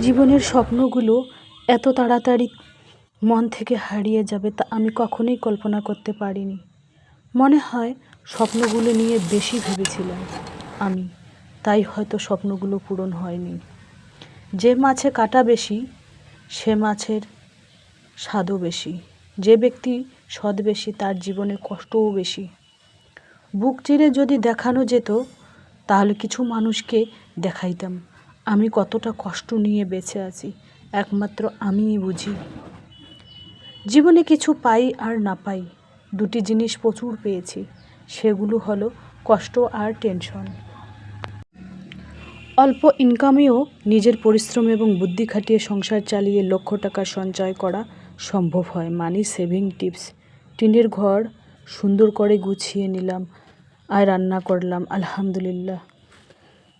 জীবনের স্বপ্নগুলো এত তাড়াতাড়ি মন থেকে হারিয়ে যাবে তা আমি কখনোই কল্পনা করতে পারিনি। মনে হয় স্বপ্নগুলো নিয়ে বেশি ভেবেছিলাম আমি, তাই হয়তো স্বপ্নগুলো পূরণ হয়নি। যে মাছে কাটা বেশি, সে মাছের স্বাদও বেশি। যে ব্যক্তি সৎ বেশি, তার জীবনে কষ্টও বেশি। বুক চিরে যদি দেখানো যেত, তাহলে কিছু মানুষকে দেখাইতাম। আমি কতটা কষ্ট নিয়ে বেঁচে আছি, একমাত্র আমিই বুঝি। জীবনে কিছু পাই আর না পাই, দুটি জিনিস প্রচুর পেয়েছি, সেগুলো হলো কষ্ট আর টেনশন। অল্প ইনকামেও নিজের পরিশ্রম এবং বুদ্ধি খাটিয়ে সংসার চালিয়ে লক্ষ টাকা সঞ্চয় করা সম্ভব হয়। মানি সেভিং টিপস, টিনের ঘর সুন্দর করে গুছিয়ে নিলাম, আর রান্না করলাম, আলহামদুলিল্লাহ।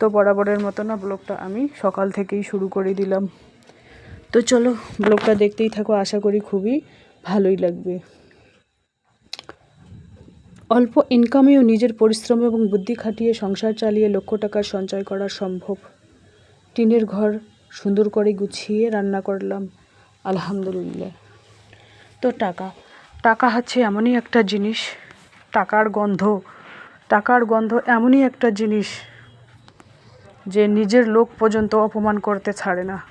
তো বরাবরের মতো না, ব্লগটা আমি সকাল থেকেই শুরু করে দিলাম। তো চলো, ব্লগটা দেখতেই থাকো, আশা করি খুবই ভালোই লাগবে। অল্প ইনকামেও নিজের পরিশ্রম এবং বুদ্ধি খাটিয়ে সংসার চালিয়ে লক্ষ টাকার সঞ্চয় করা সম্ভব। টিনের ঘর সুন্দর করে গুছিয়ে রান্না করলাম, আলহামদুলিল্লাহ। তো টাকা টাকা হচ্ছে এমনই একটা জিনিস, টাকার গন্ধ টাকার গন্ধ এমনই একটা জিনিস যে নিজের লোক পর্যন্ত অপমান করতে ছাড়ে না।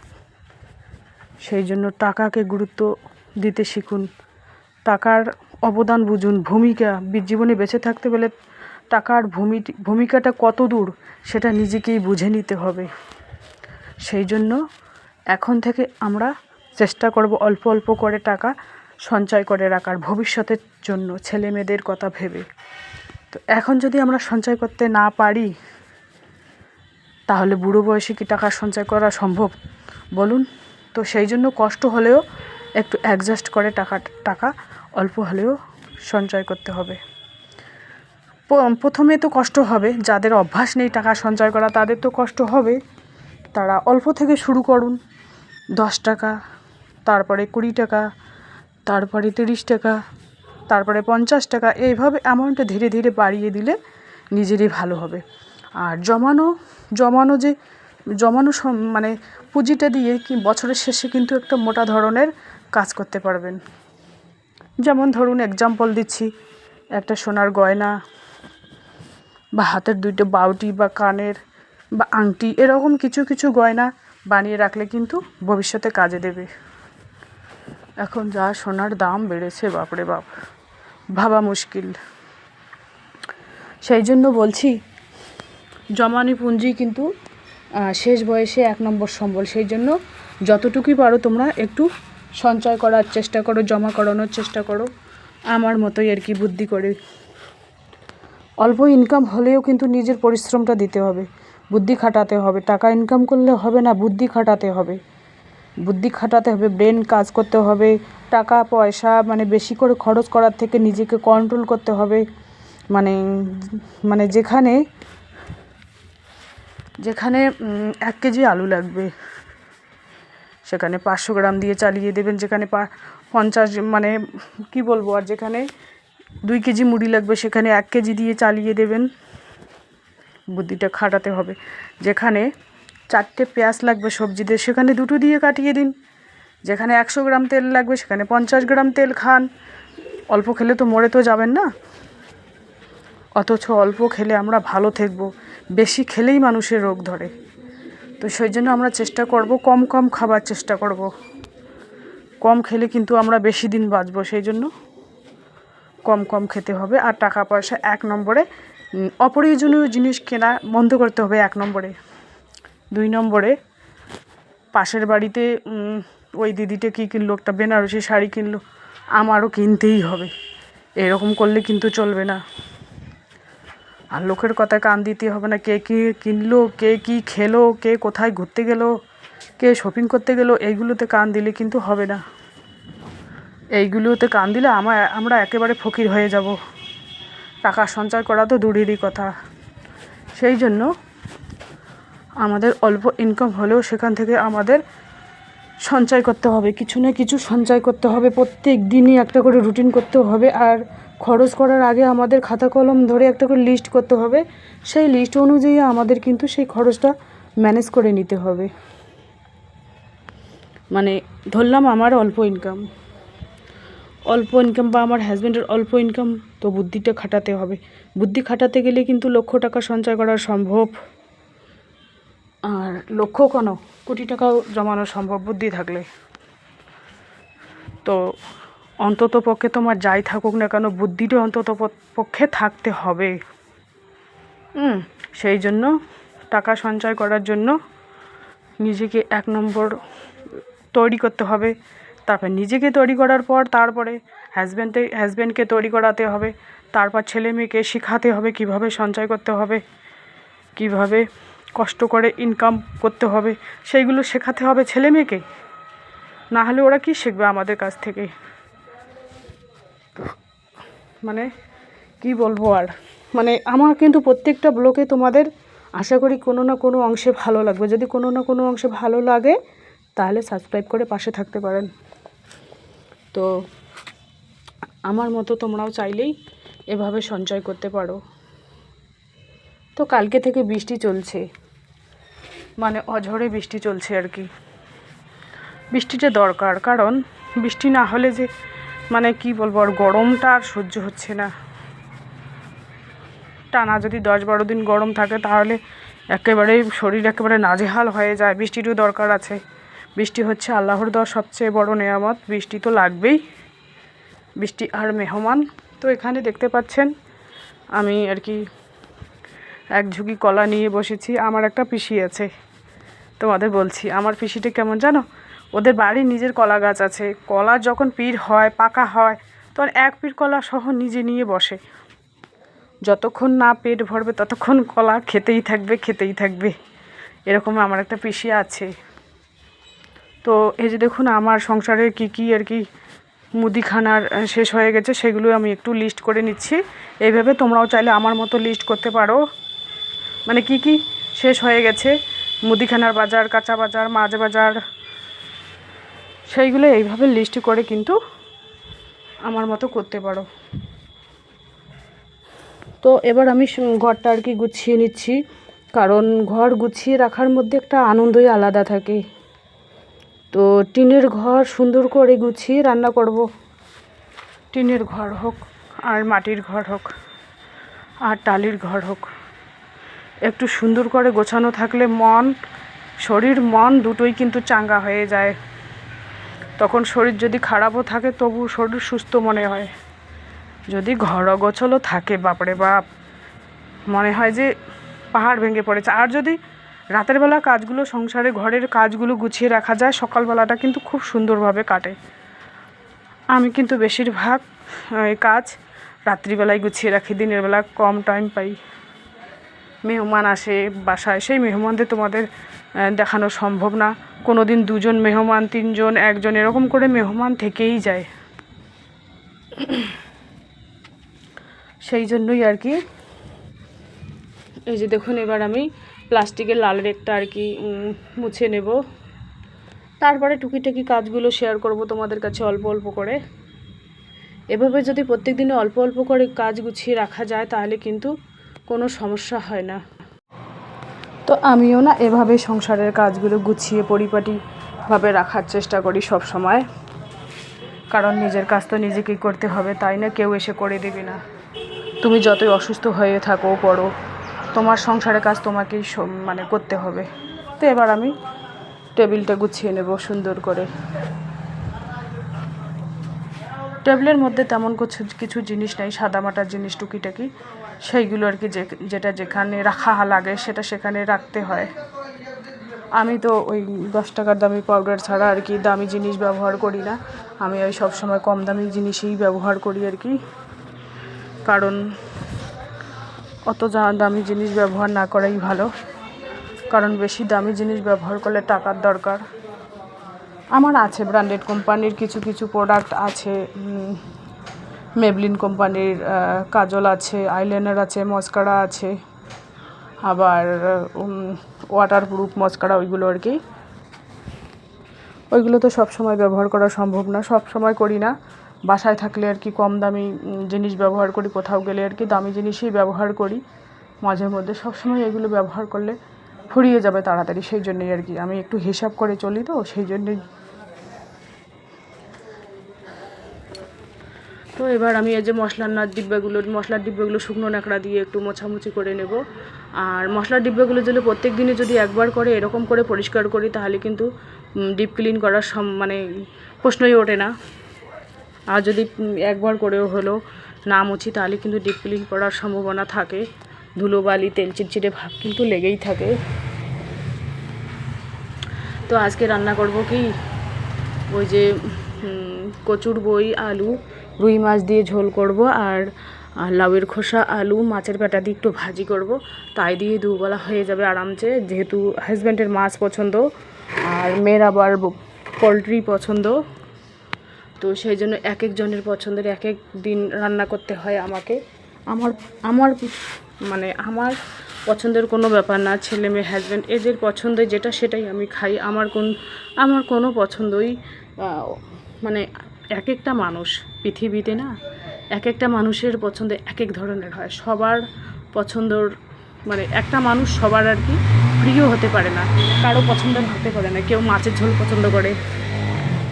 সেই জন্য টাকাকে গুরুত্ব দিতে শিখুন। টাকার অবদান বুঝুন। ভূমিকা, জীবনে বেঁচে থাকতে গেলে টাকার ভূমি ভূমিকাটা কত দূর, সেটা নিজেকেই বুঝে নিতে হবে। সেই জন্য এখন থেকে আমরা চেষ্টা করব অল্প অল্প করে টাকা সঞ্চয় করে রাখার ভবিষ্যতের জন্য ছেলে মেয়েদের কথা ভেবে। তো এখন যদি আমরা সঞ্চয় করতে না পারি তাহলে বুড়ো বয়সে কি টাকা সঞ্চয় করা সম্ভব? বলুন। তো সেই জন্য কষ্ট হলেও একটু অ্যাডজাস্ট করে টাকা টাকা অল্প হলেও সঞ্চয় করতে হবে। প্রথমে তো কষ্ট হবে। যাদের অভ্যাস নেই টাকা সঞ্চয় করা, তাদের তো কষ্ট হবে। তারা অল্প থেকে শুরু করুন। দশ টাকা, তারপরে কুড়ি টাকা, তারপরে তিরিশ টাকা, তারপরে পঞ্চাশ টাকা, এইভাবে অ্যামাউন্টটা ধীরে ধীরে বাড়িয়ে দিলে নিজেরই ভালো হবে। আর জমানো জমানো যে, জমানো মানে পুঁজিটা দিয়ে কি বছরের শেষে কিন্তু একটা মোটা ধরনের কাজ করতে পারবেন। যেমন ধরুন এক্সাম্পল দিচ্ছি, একটা সোনার গয়না বা হাতের দুইটা বাউটি বা কানের বা আংটি, এরকম কিছু কিছু গয়না বানিয়ে রাখলে কিন্তু ভবিষ্যতে কাজে দেবে। এখন যা সোনার দাম বেড়েছে, বাপরে বাপ, ভাবা মুশকিল। সেই জন্য বলছি জমানি পুঁজি কিন্তু শেষ বয়সে এক নম্বর সম্বল। সেই জন্য যতটুকুই পারো তোমরা একটু সঞ্চয় করার চেষ্টা করো, জমা করানোর চেষ্টা করো। আমার মতোই আর কি বুদ্ধি করে। অল্প ইনকাম হলেও কিন্তু নিজের পরিশ্রমটা দিতে হবে। বুদ্ধি খাটাতে হবে। টাকা ইনকাম করলে হবে না, বুদ্ধি খাটাতে হবে। বুদ্ধি খাটাতে হবে ব্রেন কাজ করতে হবে। টাকা, পয়সা মানে বেশি করে খরচ করার থেকে নিজেকে কন্ট্রোল করতে হবে। মানে মানে যেখানে যেখানে এক কেজি আলু লাগবে। সেখানে পাঁচশো গ্রাম দিয়ে চালিয়ে দেবেন, যেখানে পঞ্চাশ মানে কি বলব, আর যেখানে দুই কেজি মুড়ি লাগবে, সেখানে এক কেজি দিয়ে চালিয়ে দেবেন। বুদ্ধিটা খাটাতে হবে। যেখানে চারটে পেঁয়াজ লাগবে সবজিতে, সেখানে দুটো দিয়ে কাটিয়ে দিন। যেখানে একশো গ্রাম তেল লাগবে, সেখানে পঞ্চাশ গ্রাম তেল খান। অল্প খেলে তো মরে তো যাবেন না। অথচ অল্প খেলে আমরা ভালো থাকব। বেশি খেলেই মানুষের রোগ ধরে। তো সেই জন্য আমরা চেষ্টা করব, কম কম খাবার চেষ্টা করব। কম খেলে কিন্তু আমরা বেশি দিন বাঁচবো, সেই জন্য কম কম খেতে হবে। আর টাকা পয়সা এক নম্বরে অপ্রয়োজনীয় জিনিস কেনা বন্ধ করতে হবে এক নম্বরে। দুই নম্বরে, পাশের বাড়িতে ওই দিদিটা কী কিনলো, একটা বেনারসি শাড়ি কিনলো, আমারও কিনতেই হবে। এরকম করলে কিন্তু চলবে না। আর লোকের কথায় কান দিতে হবে না। কে কী কিনলো, কে কী খেলো, কে কোথায় ঘুরতে গেলো, কে শপিং করতে গেলেও এইগুলোতে কান দিলে কিন্তু হবে না। এইগুলোতে কান দিলে আমার আমরা একেবারে ফকির হয়ে যাব। টাকা সঞ্চয় করা তো দূরেরই কথা। সেই জন্য আমাদের অল্প ইনকাম হলেও সেখান থেকে আমাদের সঞ্চয় করতে হবে। কিছু না কিছু সঞ্চয় করতে হবে। প্রত্যেক দিনই একটা করে রুটিন করতে হবে। আর খরচ করার আগে আমাদের খাতা কলম ধরে একটা করে লিস্ট করতে হবে। সেই লিস্ট অনুযায়ী আমাদের কিন্তু সেই খরচটা ম্যানেজ করে নিতে হবে। মানে ধরলাম আমার অল্প ইনকাম অল্প ইনকাম বা আমার হাজব্যান্ডের অল্প ইনকাম তো বুদ্ধিটা খাটাতে হবে। বুদ্ধি খাটাতে গেলে কিন্তু লক্ষ টাকা সঞ্চয় করা সম্ভব। আর লক্ষ কেন কোটি টাকাও জমানো সম্ভব বুদ্ধি থাকলে। তো অন্তত পক্ষে তোমার যাই থাকুক না কেন, বুদ্ধিটা অন্তত পক্ষে থাকতে হবে। সেই জন্য টাকা সঞ্চয় করার জন্য নিজেকে এক নম্বর তৈরি করতে হবে। তারপর নিজেকে তৈরি করার পর তারপরে হাজব্যান্ডে হাজব্যান্ডকে তৈরি করাতে হবে। তারপর ছেলে মেয়েকে শেখাতে হবে কীভাবে সঞ্চয় করতে হবে, কীভাবে কষ্ট করে ইনকাম করতে হবে। সেইগুলো শেখাতে হবে ছেলে মেয়েকে। না হলে ওরা কি শিখবে আমাদের কাছ থেকে? মানে কি বলব আর? মানে আমার কিন্তু প্রত্যেকটা ব্লকে তোমাদের আশা করি কোনো না কোনো অংশে ভালো লাগবে। যদি কোনো না কোনো অংশে ভালো লাগে, তাহলে সাবস্ক্রাইব করে পাশে থাকতে পারেন। তো আমার মতো তোমরাও চাইলেই এভাবে সঞ্চয় করতে পারো। তো কালকে থেকে বৃষ্টি চলছে। মানে অঝরে বৃষ্টি চলছে আর কি। বৃষ্টিটা দরকার, কারণ বৃষ্টি না হলে যে মানে কি বলব, আর গরমটা আর সহ্য হচ্ছে না। টানা যদি দশ বারো দিন গরম থাকে, তাহলে একেবারে শরীর একেবারে নাজেহাল হয়ে যায়। বৃষ্টিরও দরকার আছে। বৃষ্টি হচ্ছে আল্লাহর দর সবচেয়ে বড় নেয়ামত। বৃষ্টি তো লাগবেই। বৃষ্টি আর মেহমান তো এখানে দেখতে পাচ্ছেন। আমি আর কি এক ঝুঁকি কলা নিয়ে বসেছি। আমার একটা পিসি আছে। তোমাদের বলছি, আমার পিসিটা কেমন জানো? ওদের বাড়ির নিজের কলা গাছ আছে। কলা যখন পির হয়, পাকা হয়, তখন এক পির কলা সহ নিজে নিয়ে বসে। যতক্ষণ না পেট ভরবে, ততক্ষণ কলা খেতেই থাকবে খেতেই থাকবে। এরকম আমার একটা পিসি আছে। তো এই যে দেখুন, আমার সংসারে কি কি আর কি মুদিখানার শেষ হয়ে গেছে, সেগুলো আমি একটু লিস্ট করে নিচ্ছি। এইভাবে তোমরাও চাইলে আমার মতো লিস্ট করতে পারো। মানে কি কি শেষ হয়ে গেছে? মুদিখানার বাজার, কাঁচা বাজার, মাছ বাজার সেইগুলো এইভাবে লিস্ট করে কিন্তু আমার মতো করতে পারো। তো এবার আমি ঘরটা আর কি গুছিয়ে নিচ্ছি। কারণ ঘর গুছিয়ে রাখার মধ্যে একটা আনন্দই আলাদা থাকে। তো টিনের ঘর সুন্দর করে গুছিয়ে রান্না করব। টিনের ঘর হোক, আর মাটির ঘর হোক, আর টালির ঘর হোক। একটু সুন্দর করে গোছানো থাকলে মন, শরীর মন দুটোই কিন্তু চাঙ্গা হয়ে যায়। তখন শরীর যদি খারাপও থাকে তবু শরীর সুস্থ মনে হয়। যদি ঘর গোছলো থাকে, বাপরে বাপ। মনে হয় যে পাহাড় ভেঙে পড়েছে। আর যদি রাতের বেলা কাজগুলো, সংসারে ঘরের কাজগুলো গুছিয়ে রাখা যায়, সকালবেলাটা কিন্তু খুব সুন্দরভাবে কাটে। আমি কিন্তু বেশিরভাগ কাজ রাত্রিবেলায় গুছিয়ে রাখি, দিনের বেলা কম টাইম পাই। মেহমান আসে বাসায়, সেই মেহমানদের তোমাদের দেখানো সম্ভব না। কোনো দিন দুজন মেহমান, তিনজন, একজন, এরকম করে মেহমান থেকেই যায়। সেই জন্যই আর কি, এই যে দেখুন, এবার আমি প্লাস্টিকের লাল রেকটা আর কি মুছে নেব। তারপরে টুকিটাকি কাজগুলো শেয়ার করব তোমাদের কাছে অল্প অল্প করে। এভাবে যদি প্রত্যেক দিনে অল্প অল্প করে কাজ গুছিয়ে রাখা যায়, তাহলে কিন্তু কোনো সমস্যা হয় না। আমিও না এভাবে সংসারের কাজগুলো গুছিয়ে পরিপাটিভাবে রাখার চেষ্টা করি সব সময়। কারণ নিজের কাজ তো নিজেকেই করতে হবে, তাই না? কেউ এসে করে দেবে না। তুমি যতই অসুস্থ হয়ে থাকো, পড়ো, তোমার সংসারের কাজ তোমাকেই মানে করতে হবে। তো এবার আমি টেবিলটা গুছিয়ে নেব সুন্দর করে। টেবিলের মধ্যে তেমন কিছু কিছু জিনিস নেই সাদামাটার জিনিস টুকিটাকি। সেইগুলো আর কি যে, যেটা যেখানে রাখা লাগে সেটা সেখানে রাখতে হয়। আমি তো ওই দশ টাকার দামি পাউডার ছাড়া আর কি দামি জিনিস ব্যবহার করি না। আমি ওই সব সময় কম দামি জিনিসই ব্যবহার করি আর কি। কারণ অত যা দামি জিনিস ব্যবহার না করাই ভালো। কারণ বেশি দামি জিনিস ব্যবহার করলে টাকার দরকার। আমার আছে ব্র্যান্ডেড কোম্পানির কিছু কিছু প্রোডাক্ট আছে মেবলিন কোম্পানির কাজল আছে আইলাইনার আছে মস্কারা আছে, আবার ওয়াটার প্রুফ মস্কারা ওইগুলো আর কি। ওইগুলো তো সব সময় ব্যবহার করা সম্ভব না সব সময় করি না। বাসায় থাকলে আর কি কম দামি জিনিস ব্যবহার করি, কোথাও গেলে আর কি দামি জিনিসই ব্যবহার করি। মাঝে মধ্যে সব সময় এগুলো ব্যবহার করলে ফুরিয়ে যাবে তাড়াতাড়ি, সেই জন্যই আর কি। আমি একটু হিসাব করে চলি তো, সেই জন্যই তো এবার আমি এই যে মশলার না ডিব্বাগুলো, মশলার ডিব্বাগুলো শুকনো ন্যাকড়া দিয়ে একটু মোছামুছি করে নেব। আর মশলার ডিব্বাগুলো যদি প্রত্যেক দিনে যদি একবার করে এরকম করে পরিষ্কার করি, তাহলে কিন্তু ডিপ ক্লিন করার সম মানে প্রশ্নই ওঠে না। আর যদি একবার করেও হলো, না মুছি, তাহলে কিন্তু ডিপ ক্লিন করার সম্ভাবনা থাকে। ধুলোবালি, তেল চিটচিটে ভাব কিন্তু লেগেই থাকে। তো আজকে রান্না করব কি? ওই যে কচুর বই, আলু রুই মাছ দিয়ে ঝোল করব আর লাউয়ের খোসা, আলু, মাছের পেটা দিয়ে একটু ভাজি করব। তাই দিয়ে দুবেলা হয়ে যাবে আরামসে, যেহেতু হাজব্যান্ডের মাছ পছন্দ আর মেয়ের আবার পোলট্রি পছন্দ। তো সেই জন্য এক একজনের পছন্দের এক এক দিন রান্না করতে হয় আমাকে। আমার আমার মানে আমার পছন্দের কোনো ব্যাপার না, ছেলে মেয়ে হাজব্যান্ড এদের পছন্দের যেটা সেটাই আমি খাই। আমার কোন, আমার কোনো পছন্দই মানে এক একটা মানুষ পৃথিবীতে না এক একটা মানুষের পছন্দ এক এক ধরনের হয়। সবার পছন্দর মানে একটা মানুষ সবার আর কি প্রিয় হতে পারে না, কারও পছন্দ হতে পারে না। কেউ মাছের ঝোল পছন্দ করে,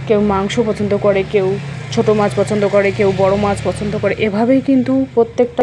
কেউ মাংস পছন্দ করে, কেউ ছোট মাছ পছন্দ করে, কেউ বড় মাছ পছন্দ করে। এভাবেই কিন্তু প্রত্যেকটা